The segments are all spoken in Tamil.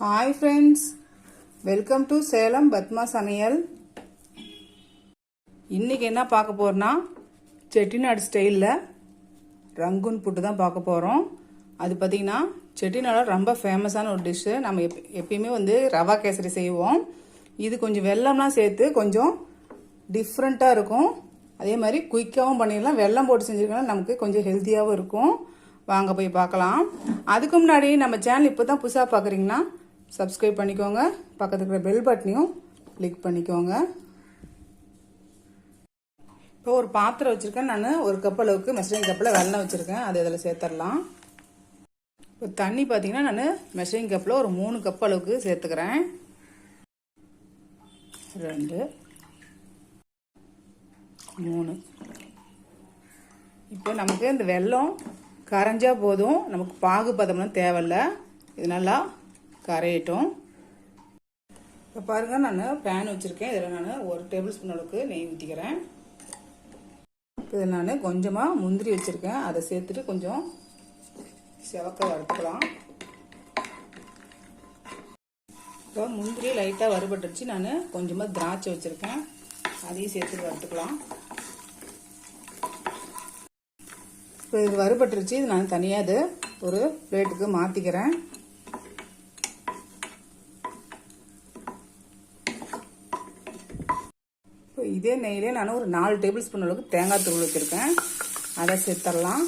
Hi friends welcome to Salem Padma சமையல் இன்றைக்கி என்ன பார்க்க போகிறோன்னா செட்டிநாடு ஸ்டைலில் ரங்குன் புட்டு தான் பார்க்க போகிறோம் அது பார்த்தீங்கன்னா செட்டிநாடு ரொம்ப ஃபேமஸான ஒரு டிஷ்ஷு நம்ம எப் எப்பயுமே வந்து ரவா கேசரி செய்வோம். இது கொஞ்சம் வெல்லம்லாம் சேர்த்து கொஞ்சம் டிஃப்ரெண்ட்டாக இருக்கும். அதே மாதிரி குயிக்காகவும் பண்ணிடலாம். வெல்லம் போட்டு செஞ்சிருக்கோம்னா நமக்கு கொஞ்சம் ஹெல்த்தியாகவும் இருக்கும். வாங்க போய் பார்க்கலாம். அதுக்கு முன்னாடி நம்ம சேனல் இப்போ தான் புதுசாக பார்க்குறீங்கன்னா சப்ஸ்கிரைப் பண்ணிக்கோங்க. பக்கத்தில் இருக்கிற பெல் பட்டனையும் கிளிக் பண்ணிக்கோங்க. இப்போ ஒரு பாத்திரம் வச்சுருக்கேன். நான் ஒரு கப் அளவுக்கு மெஷரிங் கப்பில் வெள்ளம் வச்சுருக்கேன். அது இதில் சேர்த்துடலாம் இப்போ தண்ணி பார்த்தீங்கன்னா நான் மெஷரிங் கப்பில் ஒரு மூணு கப் அளவுக்கு சேர்த்துக்கிறேன். ரெண்டு மூணு. இப்போ நமக்கு இந்த வெல்லம் கரைஞ்சா போதும். நமக்கு பாகு பதம்லாம் தேவையில்ல. இது நல்லா கரையட்டும். இப்போ பாருங்கள் நான் பேன் வச்சுருக்கேன். இதில் நான் ஒரு டேபிள் ஸ்பூன் அளவுக்கு நெய் ஊற்றிக்கிறேன் இதில் நான் கொஞ்சமாக முந்திரி வச்சுருக்கேன். அதை சேர்த்துட்டு கொஞ்சம் செவக்க வறுத்துக்கலாம். இப்போ முந்திரி லைட்டாக வறுபட்டுருச்சு. நான் கொஞ்சமாக திராட்சை வச்சுருக்கேன். அதையும் சேர்த்து வறுத்துக்கலாம். இப்போ இது வறுபட்டுருச்சு. இது நான் தனியாக இது ஒரு பிளேட்டுக்கு மாற்றிக்கிறேன் இதே நெய்யிலே நான் ஒரு நாலு டேபிள் ஸ்பூன் அளவுக்கு தேங்காய் தூள் வச்சுருக்கேன். அதை சேர்த்துடலாம்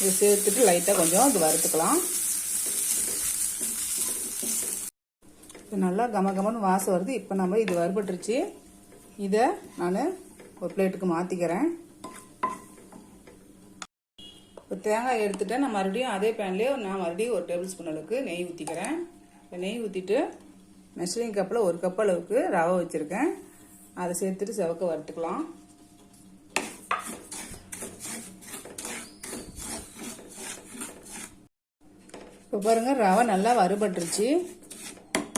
இதை சேர்த்துட்டு லைட்டாக கொஞ்சம் இது வறுத்துக்கலாம். இப்போ நல்லா கம கமன்னு வாசம் வருது. இப்போ நம்ம இது வறுபட்டுருச்சு. இதை நான் ஒரு பிளேட்டுக்கு மாற்றிக்கிறேன் இப்போ தேங்காய் எடுத்துட்டேன் நான் மறுபடியும் அதே பேன்லேயே நான் மறுபடியும் ஒரு டேபிள் ஸ்பூன் அளவுக்கு நெய் ஊற்றிக்கிறேன் இப்போ நெய் ஊற்றிட்டு மெஷரிங் கப்பில் ஒரு கப் அளவுக்கு ரவை வச்சுருக்கேன். அதை சேர்த்துட்டு செவக்க வறுத்துக்கலாம். இப்போ பாருங்கள் ரவை நல்லா வறுபட்டுருச்சு.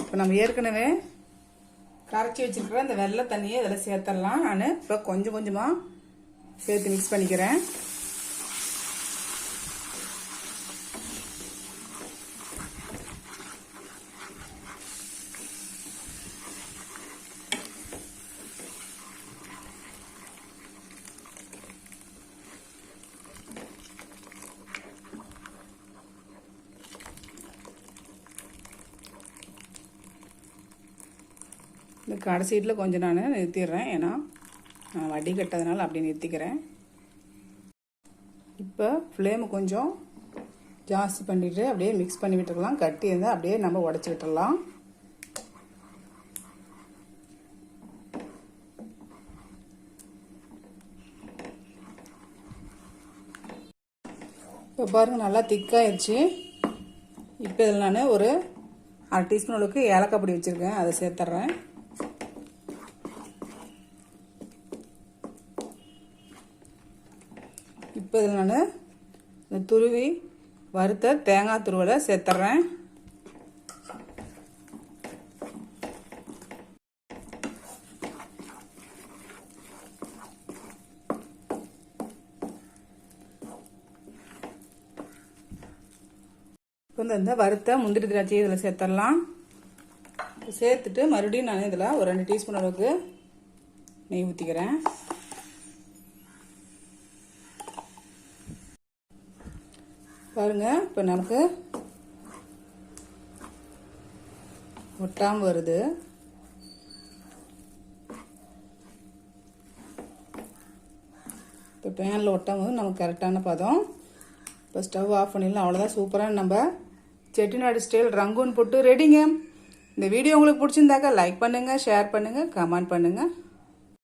இப்போ நம்ம ஏற்கனவே கரைச்சி வச்சுருக்கிற அந்த வெள்ளை தண்ணியை இதில் சேர்த்துடலாம். நான் இப்போ கொஞ்சம் கொஞ்சமாக சேர்த்து மிக்ஸ் பண்ணிக்கிறேன். கடைசீட்டில் கொஞ்சம் நான் நிறுத்திடுறேன். ஏன்னா நான் வட்டி கட்டதுனால அப்படி நிறுத்திக்கிறேன். இப்போ ஃப்ளேமு கொஞ்சம் ஜாஸ்தி பண்ணிவிட்டு அப்படியே மிக்ஸ் பண்ணி விட்டுருக்கலாம் கட்டி இருந்தால் அப்படியே நம்ம உடச்சி விட்டுடலாம் இப்போ பாருங்கள் நல்லா திக்காயிருச்சு இப்போ இதில் நான் ஒரு அரை டீஸ்பூன் அளவுக்கு ஏலக்காய் பொடி வச்சுருக்கேன். அதை சேர்த்துட்றேன் இப்போ இதில் நான் இந்த துருவி வறுத்த தேங்காய் துருவலை சேர்த்துட்றேன் இப்போ இந்த- வறுத்த முந்திரி திராட்சை இதில் சேர்த்துடலாம் சேர்த்துட்டு மறுபடியும் நான் இதில் ஒரு ரெண்டு டீஸ்பூன் அளவுக்கு நெய் ஊற்றிக்கிறேன் பாருங்க இப்போ நமக்கு ஒட்டாமல் வருது. இப்போ பேனில் ஒட்டும் போது நமக்கு கரெக்டான பதம். இப்போ ஸ்டவ் ஆஃப் பண்ணிடலாம் அவ்வளோதான் சூப்பராக நம்ம செட்டிநாடு ஸ்டைல் ரங்கூன் போட்டு ரெடிங்க இந்த வீடியோ உங்களுக்கு பிடிச்சிருந்தாக்கா லைக் பண்ணுங்கள் ஷேர் பண்ணுங்கள் கமெண்ட் பண்ணுங்கள்